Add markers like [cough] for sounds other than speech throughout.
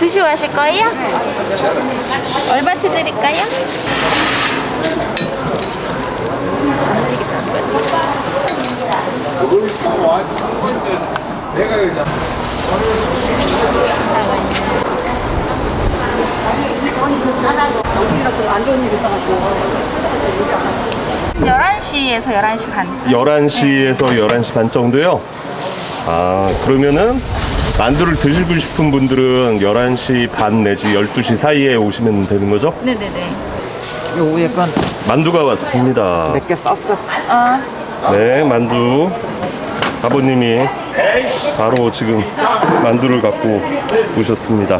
드시고 가실 거예요? 얼마치 드릴까요? 와 참고인데 내가 그냥 11시에서 11시 반쯤? 11시에서 11시 반 정도요? 아, 그러면은 만두를 드시고 싶은 분들은 11시 반 내지 12시 사이에 오시면 되는 거죠? 네네네. 요 위에 건 만두가 왔습니다. 몇개 썼어. 어, 네, 만두. 아버님이 바로 지금 만두를 갖고 오셨습니다.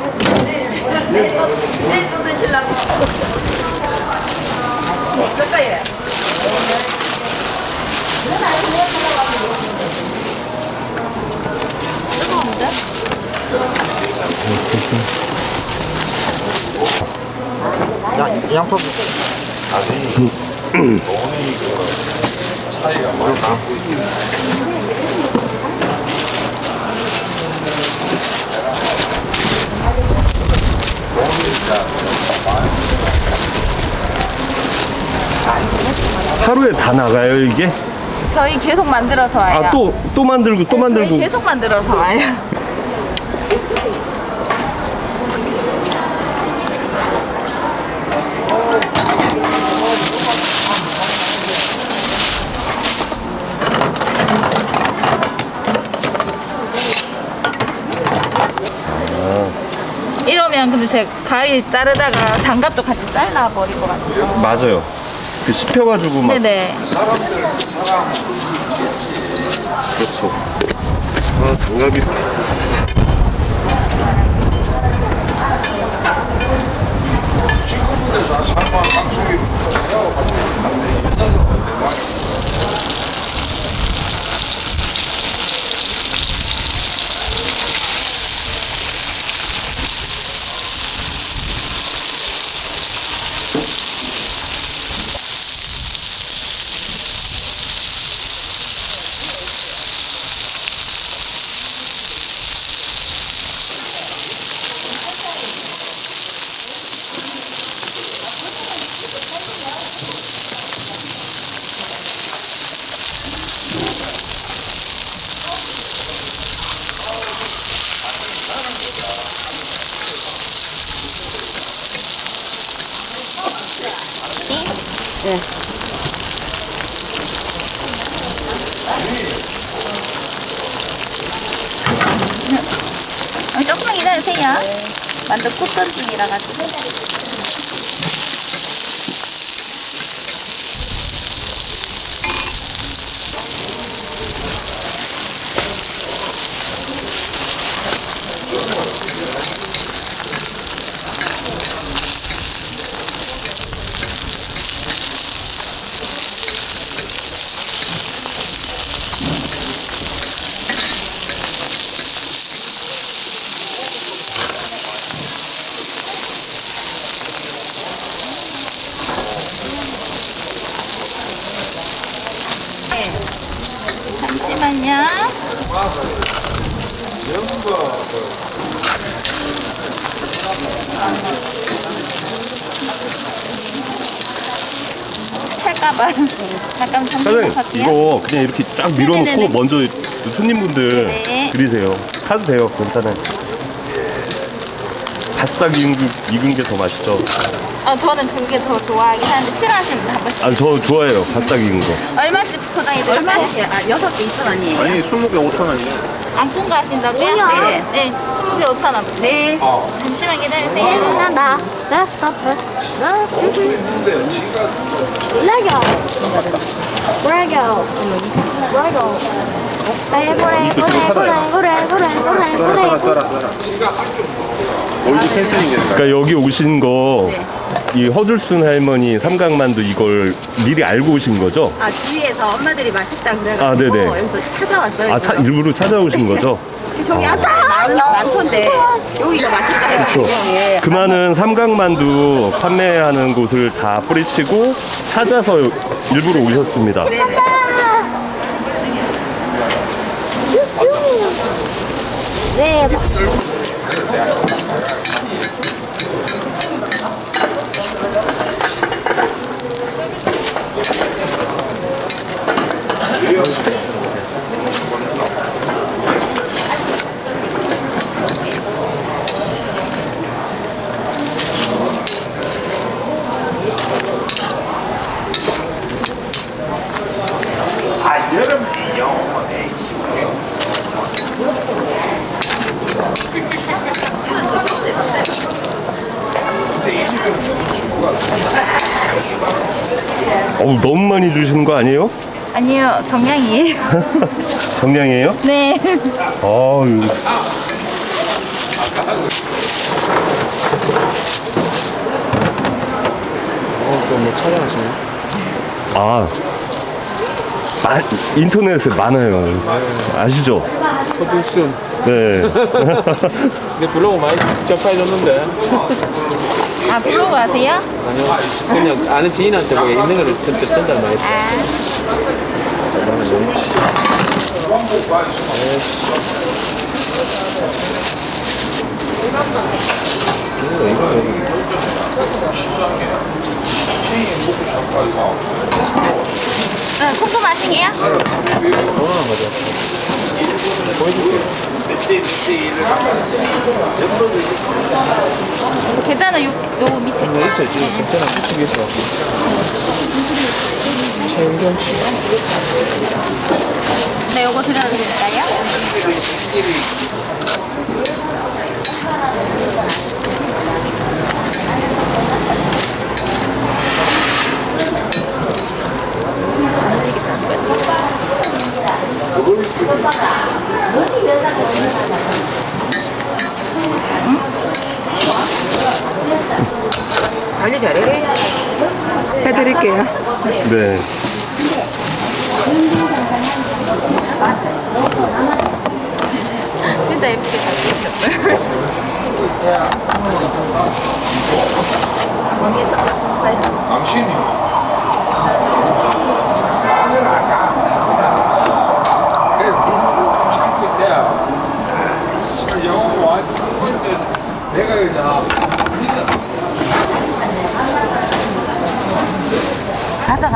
양, 양파 차이가 많이 나고 하루에 다 나가요, 이게? 저희 계속 만들어서 와요. 아, 또, 또 만들고, 또 저희 만들고. 계속 만들어서 와요. 이러면 근데 제가 가위 자르다가 장갑도 같이 잘라버릴 것 같아요. 맞아요. 그 씹혀가지고 막. 네네. 사람들 사람 그렇죠. 아, 장갑이. 어, 조금만 기다리세요. 만두 굽던 중이라 가지고. 네. 잠시만요. 할까봐 잠깐 사장님, 잠깐 이거 그냥 이렇게 쫙 밀어놓고 네네네. 먼저 손님분들 네. 드리세요. 사도 돼요. 괜찮아요. 바싹 익은, 게- 익은 게 더 맛있죠. 어, 저는 그게 더 좋아하긴 하는데 싫어하시는 분한 번씩. 아, 저 좋아해요. 바싹 익은 거. 얼마씩 포장해 드릴까요? 얼마씩? 아, 여섯 개 2천 원이에요. 아니 20개 5천 원이에요 안 꾼가하신다고요? 네. 네. 20개 5천 원. 네. 잠시만 기다리세요. Da, da stopper. Da, Lego. Lego. Lego. Go래 고래 고래 고래 고래 고래 고래 고래 올드 캔슬링 그러니까 여기 오신 거, 이 허줄순 할머니 삼각만두 이걸 미리 알고 오신 거죠? 아, 주위에서 엄마들이 맛있다 그래가지고 아, 네네. 여기서 찾아왔어요. 아, 차, 일부러 찾아오신 거죠? [laughs] 저기 아까 많, 많던데 여기가 맛있다 해가지고. 예. 그 많은 삼각만두 판매하는 곳을 다 뿌리치고 찾아서 일부러 오셨습니다. 네네. 네. Get him. 어우, 너무 많이 주시는 거 아니에요? 아니요, 정량이에요. [laughs] 정량이에요? 네. 어유. 또뭐 촬영하시네. 아, 마, 인터넷에 많아요. 아시죠? 포토슨 네. [laughs] 내 블로그 많이 접해줬는데 [laughs] 아, 블로그 하세요? 아니요 그냥 아는 지인한테 뭐 있는 거를 전달, 전달 많이 했어 아, 네, 궁금하시게요? 계좌는 요, 요 밑에. 네, 있어요. 지금 괜찮아 있어 최은경 씨 네, 요거 드려도 될까요? 관리 잘해. 해드릴게요. 네. 진짜 예쁘게 잘 찍으셨어요. 당신이 나는 아까 그래 니 참고 돼야 영어 와 참고 있는데 내가 그냥 니가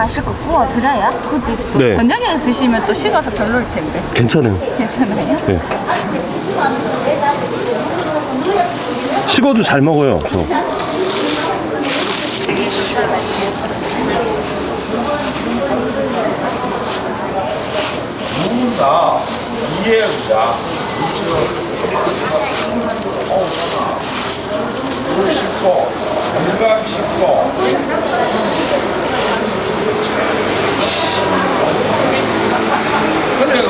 가져가시고 구워 드려요? 굳이 또 네. 저녁에 드시면 또 식어서 별로일 텐데. 괜찮아요. 괜찮아요? 네. 식어도 잘 먹어요, 저. 누군가 이해가 물 씻고 건강 씻고 ก็เดิน